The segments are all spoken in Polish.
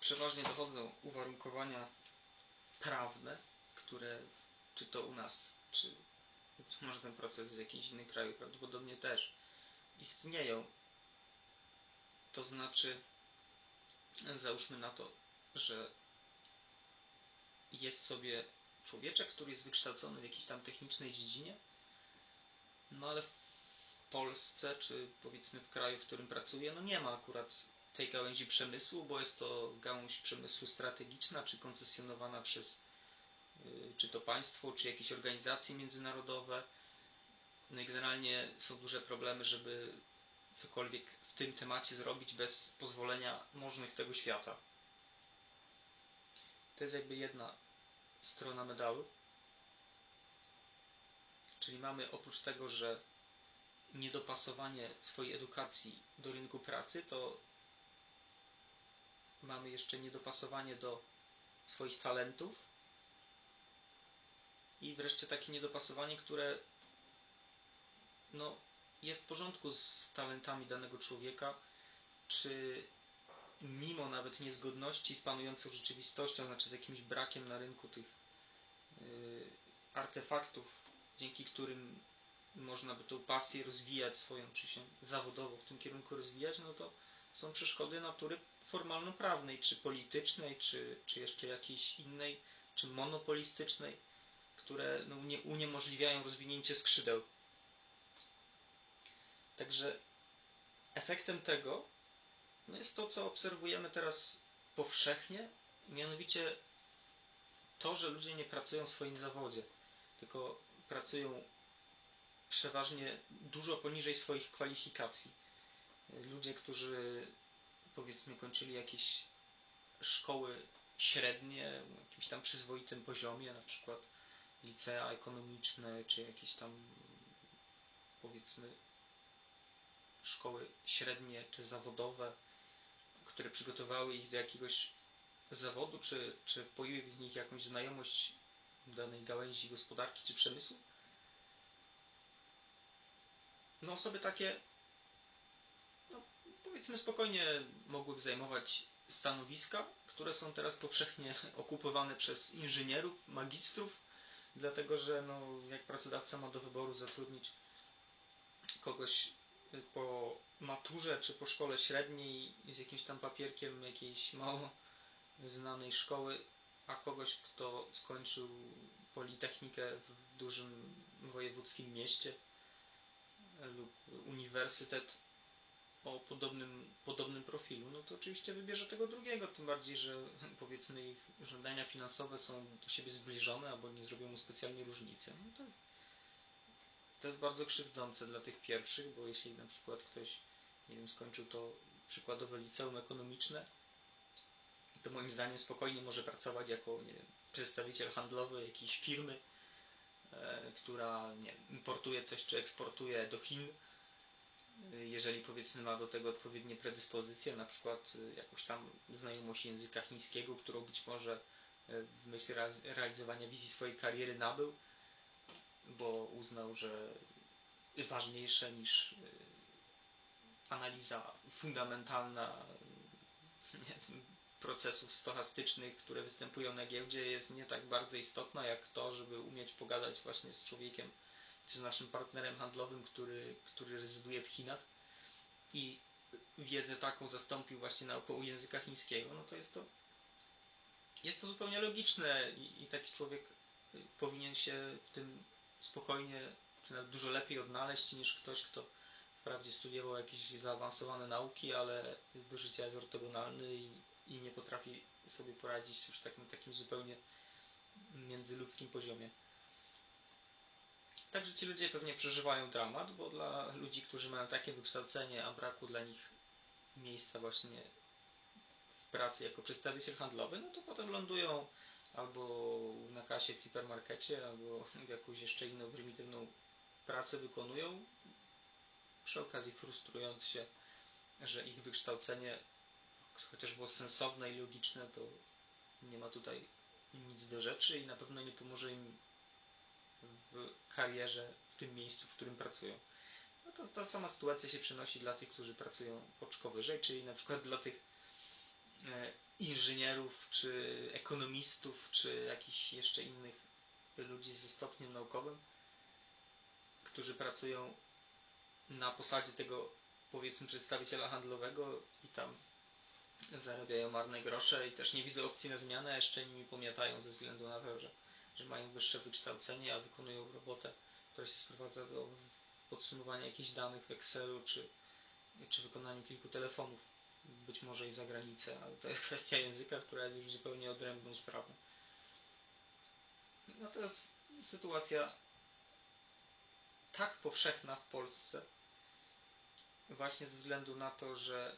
przeważnie dochodzą uwarunkowania prawne, które czy to u nas, czy może ten proces z jakichś innych krajów prawdopodobnie też istnieją. To znaczy, załóżmy na to, że jest sobie człowieczek, który jest wykształcony w jakiejś tam technicznej dziedzinie, no ale w Polsce, czy powiedzmy w kraju, w którym pracuje, no nie ma akurat tej gałęzi przemysłu, bo jest to gałąź przemysłu strategiczna, czy koncesjonowana przez y, czy to państwo, czy jakieś organizacje międzynarodowe. No i generalnie są duże problemy, żeby cokolwiek w tym temacie zrobić bez pozwolenia możnych tego świata. To jest jakby jedna strona medalu. Czyli mamy oprócz tego, że niedopasowanie swojej edukacji do rynku pracy, to mamy jeszcze niedopasowanie do swoich talentów i wreszcie takie niedopasowanie, które no, jest w porządku z talentami danego człowieka, czy mimo nawet niezgodności z panującą rzeczywistością, znaczy z jakimś brakiem na rynku tych yy, artefaktów, dzięki którym można by tą pasję rozwijać swoją, czy się zawodowo w tym kierunku rozwijać, no to są przeszkody natury formalno-prawnej, czy politycznej, czy, czy jeszcze jakiejś innej, czy monopolistycznej, które no, nie, uniemożliwiają rozwinięcie skrzydeł. Także efektem tego no jest to, co obserwujemy teraz powszechnie, mianowicie to, że ludzie nie pracują w swoim zawodzie, tylko pracują przeważnie dużo poniżej swoich kwalifikacji. Ludzie, którzy powiedzmy kończyli jakieś szkoły średnie, na jakimś tam przyzwoitym poziomie, na przykład licea ekonomiczne, czy jakieś tam powiedzmy szkoły średnie czy zawodowe, które przygotowały ich do jakiegoś zawodu, czy, czy wpoiły w nich jakąś znajomość danej gałęzi gospodarki czy przemysłu. No osoby takie powiedzmy spokojnie mogłyby zajmować stanowiska, które są teraz powszechnie okupowane przez inżynierów, magistrów, dlatego że no, jak pracodawca ma do wyboru zatrudnić kogoś po maturze czy po szkole średniej z jakimś tam papierkiem jakiejś mało znanej szkoły, a kogoś, kto skończył politechnikę w dużym wojewódzkim mieście lub uniwersytet o podobnym, podobnym profilu, no to oczywiście wybierze tego drugiego, tym bardziej, że powiedzmy ich żądania finansowe są do siebie zbliżone albo nie zrobią mu specjalnie różnicy. No to, to jest bardzo krzywdzące dla tych pierwszych, bo jeśli na przykład ktoś, nie wiem, skończył to przykładowe liceum ekonomiczne, to moim zdaniem spokojnie może pracować jako nie wiem, przedstawiciel handlowy jakiejś firmy, e, która nie, importuje coś czy eksportuje do Chin, jeżeli powiedzmy ma do tego odpowiednie predyspozycje, na przykład y, jakąś tam znajomość języka chińskiego, którą być może y, w myśl realizowania wizji swojej kariery nabył, bo uznał, że ważniejsze niż y, analiza fundamentalna procesów stochastycznych, które występują na giełdzie jest nie tak bardzo istotna jak to, żeby umieć pogadać właśnie z człowiekiem, z naszym partnerem handlowym, który, który rezyduje w Chinach i wiedzę taką zastąpił właśnie nauką języka chińskiego, no to jest to jest to zupełnie logiczne i, i taki człowiek y, powinien się w tym spokojnie, czy nawet dużo lepiej odnaleźć niż ktoś, kto wprawdzie studiował jakieś zaawansowane nauki, ale do życia jest ortogonalny i, i nie potrafi sobie poradzić już tak, na takim zupełnie międzyludzkim poziomie. Także ci ludzie pewnie przeżywają dramat, bo dla ludzi, którzy mają takie wykształcenie, a braku dla nich miejsca właśnie w pracy jako przedstawiciel handlowy, no to potem lądują albo na kasie w hipermarkecie, albo jakąś jeszcze inną prymitywną pracę wykonują, przy okazji frustrując się, że ich wykształcenie, chociaż było sensowne i logiczne, to nie ma tutaj nic do rzeczy i na pewno nie pomoże im w karierze w tym miejscu, w którym pracują. No to ta sama sytuacja się przenosi dla tych, którzy pracują oczko wyżej, czyli na przykład dla tych e, inżynierów, czy ekonomistów, czy jakichś jeszcze innych ludzi ze stopniem naukowym, którzy pracują na posadzie tego powiedzmy przedstawiciela handlowego i tam zarabiają marne grosze i też nie widzą opcji na zmianę, a jeszcze nimi pomiatają ze względu na to, że mają wyższe wykształcenie, a wykonują robotę, która się sprowadza do podsumowania jakichś danych w Excelu, czy, czy wykonaniu kilku telefonów, być może i za granicę, ale to jest kwestia języka, która jest już zupełnie odrębną sprawą. No to jest sytuacja tak powszechna w Polsce, właśnie ze względu na to, że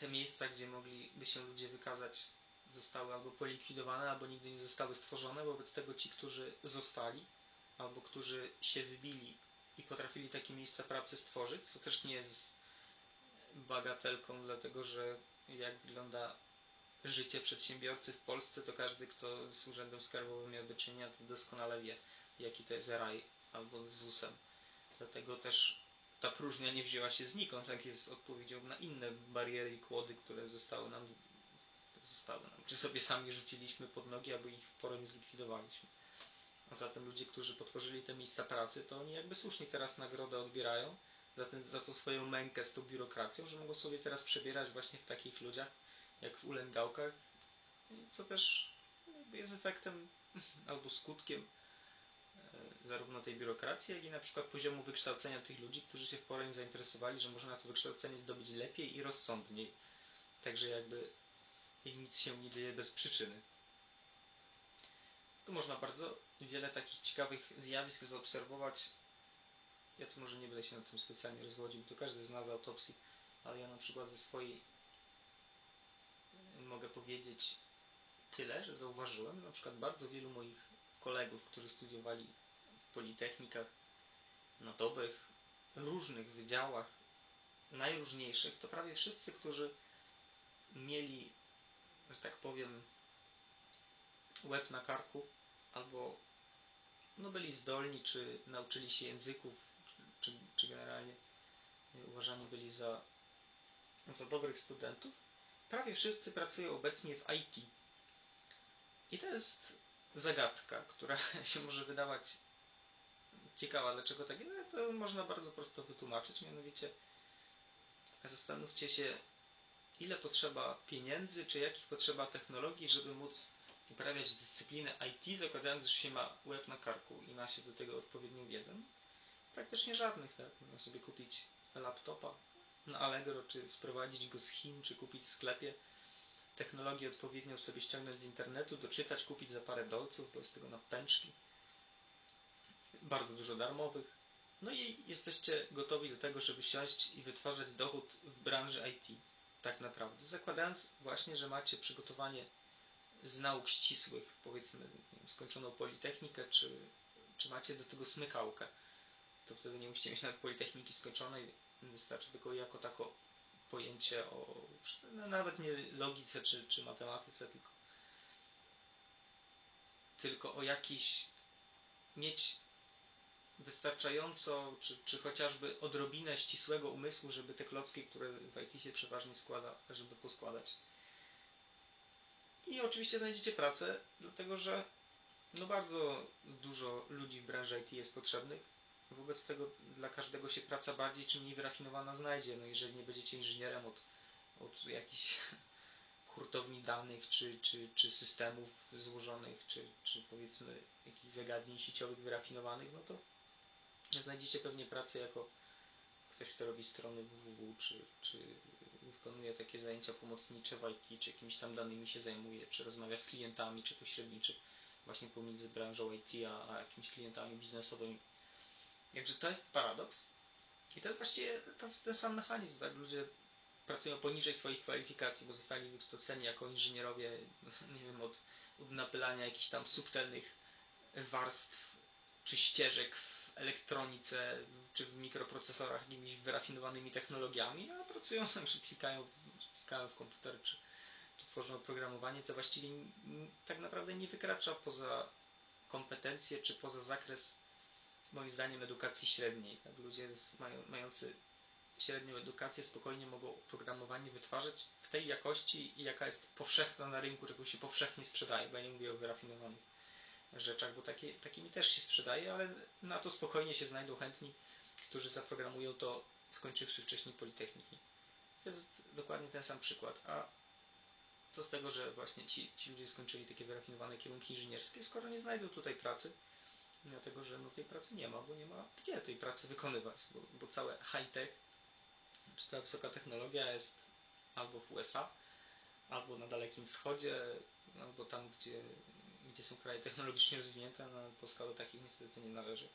te miejsca, gdzie mogliby się ludzie wykazać, zostały albo polikwidowane, albo nigdy nie zostały stworzone. Wobec tego ci, którzy zostali, albo którzy się wybili i potrafili takie miejsca pracy stworzyć, co też nie jest bagatelką, dlatego że jak wygląda życie przedsiębiorcy w Polsce, to każdy, kto z urzędem skarbowym miał do czynienia, to doskonale wie, jaki to jest raj albo z ZUS-em. Dlatego też ta próżnia nie wzięła się znikąd, tak jest odpowiedzią na inne bariery i kłody, które zostały nam, zostały nam, czy sobie sami rzuciliśmy pod nogi, aby ich w porę nie zlikwidowaliśmy. A zatem ludzie, którzy potworzyli te miejsca pracy, to oni jakby słusznie teraz nagrodę odbierają za, ten, za to swoją mękę z tą biurokracją, że mogą sobie teraz przebierać właśnie w takich ludziach, jak w ulęgałkach, co też jest efektem albo skutkiem zarówno tej biurokracji, jak i na przykład poziomu wykształcenia tych ludzi, którzy się w porę zainteresowali, że można to wykształcenie zdobyć lepiej i rozsądniej. Także jakby nic się nie dzieje bez przyczyny. Tu można bardzo wiele takich ciekawych zjawisk zaobserwować. Ja tu może nie będę się nad tym specjalnie rozwodził, to każdy zna z autopsji, ale ja na przykład ze swojej mogę powiedzieć tyle, że zauważyłem na przykład bardzo wielu moich kolegów, którzy studiowali politechnikach, na dobrych, różnych wydziałach, najróżniejszych, to prawie wszyscy, którzy mieli, że tak powiem, łeb na karku, albo no byli zdolni, czy nauczyli się języków, czy, czy generalnie uważani byli za, za dobrych studentów, prawie wszyscy pracują obecnie w IT. I to jest zagadka, która się może wydawać ciekawa, dlaczego tak jest, to można bardzo prosto wytłumaczyć, mianowicie zastanówcie się, ile potrzeba pieniędzy, czy jakich potrzeba technologii, żeby móc uprawiać dyscyplinę IT, zakładając, że się ma łeb na karku i ma się do tego odpowiednią wiedzę. Praktycznie żadnych, tak? Można sobie kupić laptopa na Allegro, czy sprowadzić go z Chin, czy kupić w sklepie. Technologię odpowiednią sobie ściągnąć z internetu, doczytać, kupić za parę dolców, bo jest tego na pęczki bardzo dużo darmowych. No i jesteście gotowi do tego, żeby siąść i wytwarzać dochód w branży IT. Tak naprawdę. Zakładając właśnie, że macie przygotowanie z nauk ścisłych, powiedzmy wiem, skończoną politechnikę, czy, czy macie do tego smykałkę. To wtedy nie musicie mieć nawet politechniki skończonej. Wystarczy tylko jako tako pojęcie o no, nawet nie logice czy, czy matematyce, tylko, tylko o jakiś mieć wystarczająco, czy, czy chociażby odrobinę ścisłego umysłu, żeby te klocki, które w IT się przeważnie składa, żeby poskładać. I oczywiście znajdziecie pracę, dlatego że no bardzo dużo ludzi w branży IT jest potrzebnych. Wobec tego dla każdego się praca bardziej czy mniej wyrafinowana znajdzie. No jeżeli nie będziecie inżynierem od, od jakichś hurtowni danych, czy, czy, czy systemów złożonych, czy, czy powiedzmy jakichś zagadnień sieciowych wyrafinowanych, no to Znajdziecie pewnie pracę jako ktoś, kto robi strony www, czy, czy wykonuje takie zajęcia pomocnicze w IT, czy jakimiś tam danymi się zajmuje, czy rozmawia z klientami, czy pośredniczy właśnie pomiędzy branżą IT a, a jakimiś klientami biznesowymi. Także to jest paradoks. I to jest właściwie ten, ten sam mechanizm, tak? Ludzie pracują poniżej swoich kwalifikacji, bo zostali wykształceni jako inżynierowie, nie wiem, od, od napylania jakichś tam subtelnych warstw czy ścieżek elektronice czy w mikroprocesorach jakimiś wyrafinowanymi technologiami, a pracują, czy klikają, klikają w komputer, czy, czy tworzą oprogramowanie, co właściwie tak naprawdę nie wykracza poza kompetencje, czy poza zakres moim zdaniem edukacji średniej. Tak? Ludzie z, mają, mający średnią edukację spokojnie mogą programowanie wytwarzać w tej jakości, jaka jest powszechna na rynku, czego się powszechnie sprzedaje, bo ja nie mówię o wyrafinowanych rzeczach, bo takie, takimi też się sprzedaje, ale na to spokojnie się znajdą chętni, którzy zaprogramują to skończywszy wcześniej Politechniki. To jest dokładnie ten sam przykład. A co z tego, że właśnie ci, ci ludzie skończyli takie wyrafinowane kierunki inżynierskie, skoro nie znajdą tutaj pracy, dlatego że no, tej pracy nie ma, bo nie ma gdzie tej pracy wykonywać, bo, bo całe high-tech, czy ta wysoka technologia jest albo w USA, albo na Dalekim Wschodzie, albo tam, gdzie, gdzie są kraje technologicznie rozwinięte, no Polska do takich niestety nie należy.